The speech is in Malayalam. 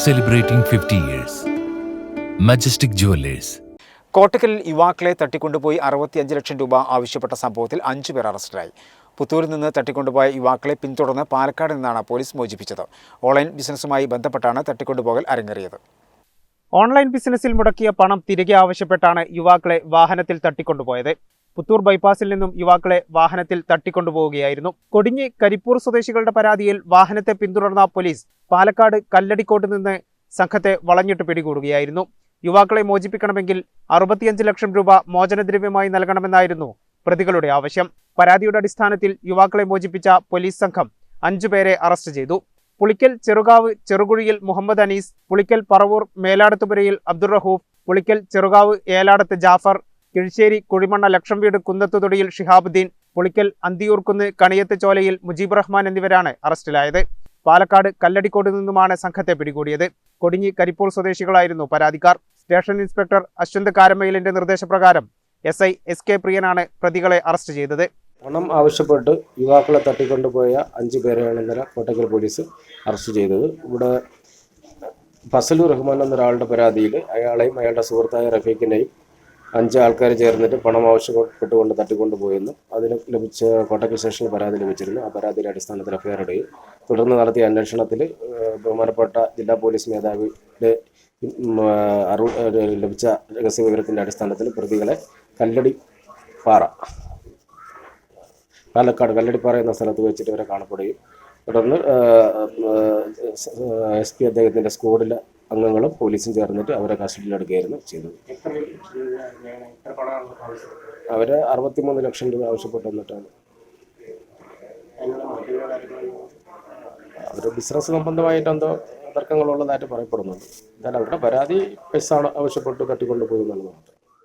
celebrating 50 years. Majestic Jewelers. കോട്ടക്കലിൽ യുവാക്കളെ തട്ടിക്കൊണ്ടുപോയി അറുപത്തിയഞ്ച് ലക്ഷം രൂപ ആവശ്യപ്പെട്ട സംഭവത്തിൽ അഞ്ചു പേർ അറസ്റ്റിലായി പുത്തൂരിൽ നിന്ന് തട്ടിക്കൊണ്ടുപോയ യുവാക്കളെ പിന്തുടർന്ന് പാലക്കാട് നിന്നാണ് പോലീസ് മോചിപ്പിച്ചത് ഓൺലൈൻ ബിസിനസ്സുമായി ബന്ധപ്പെട്ടാണ് തട്ടിക്കൊണ്ടുപോകൽ അരങ്ങേറിയത് ഓൺലൈൻ ബിസിനസ്സിൽ മുടക്കിയ പണം തിരികെ ആവശ്യപ്പെട്ടാണ് യുവാക്കളെ വാഹനത്തിൽ തട്ടിക്കൊണ്ടുപോയത് പുത്തൂർ ബൈപ്പാസിൽ നിന്നും യുവാക്കളെ വാഹനത്തിൽ തട്ടിക്കൊണ്ടുപോവുകയായിരുന്നു. കൊടിഞ്ഞി കരിപ്പൂർ സ്വദേശികളുടെ പരാതിയിൽ വാഹനത്തെ പിന്തുടർന്ന പോലീസ് പാലക്കാട് കല്ലടിക്കോട്ട് നിന്ന് സംഘത്തെ വളഞ്ഞിട്ട് പിടികൂടുകയായിരുന്നു. യുവാക്കളെ മോചിപ്പിക്കണമെങ്കിൽ അറുപത്തിയഞ്ച് ലക്ഷം രൂപ മോചനദ്രവ്യമായി നൽകണമെന്നായിരുന്നു പ്രതികളുടെ ആവശ്യം. പരാതിയുടെ അടിസ്ഥാനത്തിൽ യുവാക്കളെ മോചിപ്പിച്ച പോലീസ് സംഘം അഞ്ചുപേരെ അറസ്റ്റ് ചെയ്തു. പുളിക്കൽ ചെറുകാവ് ചെറുകുഴിയിൽ മുഹമ്മദ് അനീസ് പുളിക്കൽ പറവൂർ മേലാടത്തുപുരയിൽ അബ്ദുൾ റഹൂഫ് പുളിക്കൽ ചെറുകാവ് ഏലാടത്ത് ജാഫർ കിഴിശ്ശേരി കുഴിമണ്ണ ലക്ഷം വീട് കുന്നത്തുതൊടിയിൽ ഷിഹാബുദ്ദീൻ പുളിക്കൽ അന്തിയൂർക്കുന്ന് കണിയത്ത് ചോലയിൽ മുജീബ് റഹ്മാൻ എന്നിവരാണ് അറസ്റ്റിലായത്. പാലക്കാട് കല്ലടിക്കോട് നിന്നുമാണ് സംഘത്തെ പിടികൂടിയത്. കൊടിഞ്ഞി കരിപ്പൂർ സ്വദേശികളായിരുന്നു പരാതിക്കാർ. സ്റ്റേഷൻ ഇൻസ്പെക്ടർ അശ്വന്ത് കാരമയിലിന്റെ നിർദ്ദേശപ്രകാരം എസ് ഐ എസ് കെ പ്രിയനാണ് പ്രതികളെ അറസ്റ്റ് ചെയ്തത്. പണം ആവശ്യപ്പെട്ട് യുവാക്കളെ തട്ടിക്കൊണ്ടുപോയ അഞ്ച് പേരെയാണ് ഇന്നലെ കോട്ടക്കൽ പോലീസ് അറസ്റ്റ് ചെയ്തത്. ഇവിടെ ഫസലു റഹ്മാൻ എന്നൊരാളുടെ പരാതിയിൽ അയാളെയും അയാളുടെ സുഹൃത്തായ റഫീഖിനെയും അഞ്ച് ആൾക്കാർ ചേർന്നിട്ട് പണം ആവശ്യപ്പെട്ടുകൊണ്ട് തട്ടിക്കൊണ്ട് പോയെന്നും അതിന് ലഭിച്ച കോട്ടക്കൽ സ്റ്റേഷനിൽ പരാതി ലഭിച്ചിരുന്നു. ആ പരാതിയുടെ അടിസ്ഥാനത്തിൽ എഫ്ഐആർ ഇടുകയും തുടർന്ന് നടത്തിയ അന്വേഷണത്തിൽ ബഹുമാനപ്പെട്ട ജില്ലാ പോലീസ് മേധാവിയുടെ ഏഹ്, ലഭിച്ച രഹസ്യ വിവരത്തിന്റെ അടിസ്ഥാനത്തിൽ പ്രതികളെ കല്ലടി പാറ പാലക്കാട് കല്ലടിപ്പാറ എന്ന സ്ഥലത്ത് വെച്ചിട്ട് ഇവരെ കാണപ്പെടുകയും തുടർന്ന് എസ് പി അദ്ദേഹത്തിന്റെ സ്ക്വാഡിലെ അംഗങ്ങളും പോലീസും ചേർന്നിട്ട് അവരെ കസ്റ്റഡിയിലെടുക്കുകയായിരുന്നു ചെയ്തത്. അവർ അറുപത്തിമൂന്ന് ലക്ഷം രൂപ ആവശ്യപ്പെട്ട് വന്നിട്ടാണ് അവർ ബിസിനസ് സംബന്ധമായിട്ട് എന്തോ തർക്കങ്ങളുള്ളതായിട്ട് പറയപ്പെടുന്നുണ്ട്. എന്നാൽ അവരുടെ പരാതി പൈസ ആവശ്യപ്പെട്ട് തട്ടിക്കൊണ്ടുപോയി എന്നുള്ളത് മാത്രം.